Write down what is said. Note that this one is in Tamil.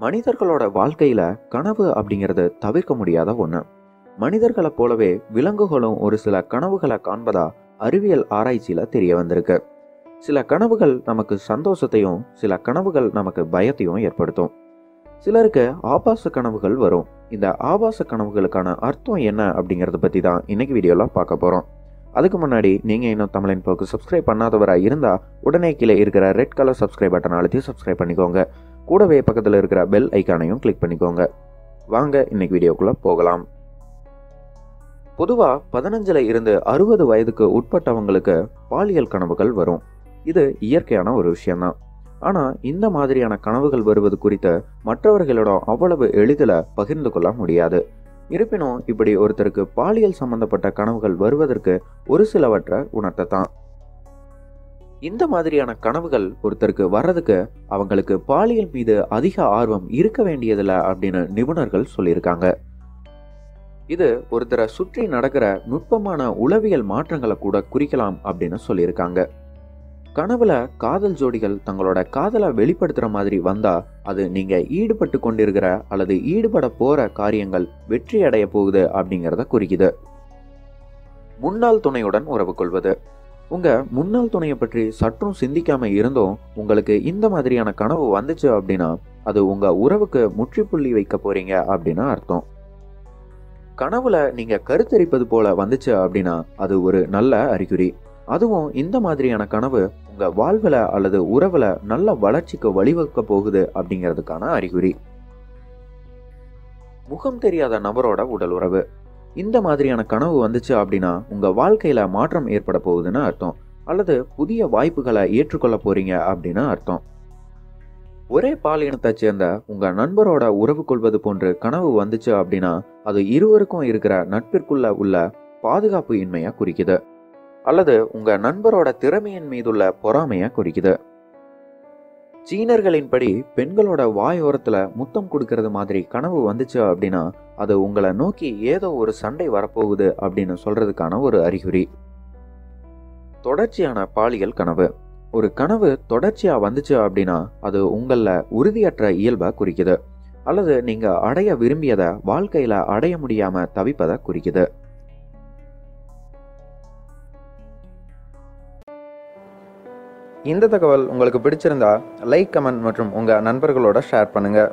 மனிதர்களோட வாழ்க்கையில கனவு அப்படிங்கிறது தவிர்க்க முடியாத ஒன்று மனிதர்களைப் போலவே விலங்குகளும் ஒரு சில கனவுகளை காண்பதா அறிவியல் ஆராய்ச்சியில தெரிய வந்திருக்கு. சில கனவுகள் நமக்கு சந்தோஷத்தையும் சில கனவுகள் நமக்கு பயத்தையும் ஏற்படுத்தும். சிலருக்கு ஆபாச கனவுகள் வரும். இந்த ஆபாச கனவுகளுக்கான அர்த்தம் என்ன அப்படிங்கிறத பற்றி தான் இன்னைக்கு வீடியோவில் பார்க்க போகிறோம் அதுக்கு முன்னாடி நீங்கள் இன்னும் தமிழின் போக்கு சப்ஸ்கிரைப் பண்ணாதவராக இருந்தால் உடனே கீழே இருக்கிற ரெட் கலர் சப்ஸ்கிரைப் பட்டன் அழுத்தி சப்ஸ்கிரைப் பண்ணிக்கோங்க. கூடவே பக்கத்தில் இருக்கிற பெல் ஐக்கானையும் கிளிக் பண்ணிக்கோங்க. வாங்க இன்னைக்கு வீடியோக்குள்ளே போகலாம். பொதுவாக பதினஞ்சில் இருந்து அறுபது வயதுக்கு உட்பட்டவங்களுக்கு பாலியல் கனவுகள் வரும். இது இயற்கையான ஒரு விஷயம்தான். ஆனால் இந்த மாதிரியான கனவுகள் வருவது குறித்து மற்றவர்களிடம் அவ்வளவு எளிதில் பகிர்ந்து கொள்ள முடியாது. இருப்பினும் இப்படி ஒருத்தருக்கு பாலியல் சம்பந்தப்பட்ட கனவுகள் வருவதற்கு ஒரு சிலவற்றை உணர்த்தத்தான். இந்த மாதிரியான கனவுகள் ஒருத்தருக்கு வர்றதுக்கு அவங்களுக்கு பாலியல் மீது அதிக ஆர்வம் இருக்க வேண்டியதில்லை அப்படின்னு நிபுணர்கள் சொல்லியிருக்காங்க. இது ஒருத்தரை சுற்றி நடக்கிற நுட்பமான உளவியல் மாற்றங்களை கூட குறிக்கலாம் அப்படின்னு சொல்லியிருக்காங்க. கனவுல காதல் ஜோடிகள் தங்களோட காதலை வெளிப்படுத்துற மாதிரி வந்தா அது நீங்க ஈடுபட்டு கொண்டிருக்கிற அல்லது ஈடுபட போற காரியங்கள் வெற்றி அடைய போகுது அப்படிங்கிறத குறிக்குது. முன்னாள் துணையுடன் உறவு கொள்வது. உங்கள் முன்னாள் துணையை பற்றி சற்றும் சிந்திக்காமல் இருந்தும். உங்களுக்கு இந்த மாதிரியான கனவு வந்துச்சு அப்படின்னா அது உங்கள் உறவுக்கு முற்றுப்புள்ளி வைக்க போகிறீங்க அப்படின்னு அர்த்தம். கனவுல நீங்கள் கருத்தரிப்பது போல வந்துச்சு அப்படின்னா அது ஒரு நல்ல அறிகுறி. அதுவும் இந்த மாதிரியான கனவு உங்கள் வாழ்வில் அல்லது உறவில் நல்ல வளர்ச்சிக்கு வழிவகுக்க போகுது அப்படிங்கிறதுக்கான அறிகுறி. முகம் தெரியாத நபரோட உடல் உறவு. இந்த மாதிரியான கனவு வந்துச்சு அப்படின்னா உங்கள் வாழ்க்கையில் மாற்றம் ஏற்பட போகுதுன்னு அர்த்தம். அல்லது புதிய வாய்ப்புகளை ஏற்றுக்கொள்ள போகிறீங்க அப்படின்னு அர்த்தம். ஒரே பாலினத்தை சேர்ந்த உங்கள் நண்பரோட உறவு கொள்வது போன்று கனவு வந்துச்சு அப்படின்னா அது இருவருக்கும் இருக்கிற நட்பிற்குள்ள உள்ள பாதுகாப்பு இன்மையை குறிக்குது. அல்லது உங்கள் நண்பரோட திறமையின் மீதுள்ள பொறாமையை குறிக்குது. சீனர்களின்படி பெண்களோட வாயோரத்துல முத்தம் கொடுக்கறது மாதிரி கனவு வந்துச்சு அப்படின்னா அது உங்களை நோக்கி ஏதோ ஒரு சண்டை வரப்போகுது அப்படின்னு சொல்றதுக்கான ஒரு அறிகுறி. தொடர்ச்சியான பாலியல் கனவு. ஒரு கனவு தொடர்ச்சியா வந்துச்சு அப்படின்னா அது உங்களில் உறுதியற்ற இயல்பை குறிக்குது. அல்லது நீங்க அடைய விரும்பியதை வாழ்க்கையில அடைய முடியாம தவிப்பதை குறிக்குது. இந்த தகவல் உங்களுக்கு பிடிச்சிருந்தா லைக் கமெண்ட் மற்றும் உங்கள் நண்பர்களோட ஷேர் பண்ணுங்கள்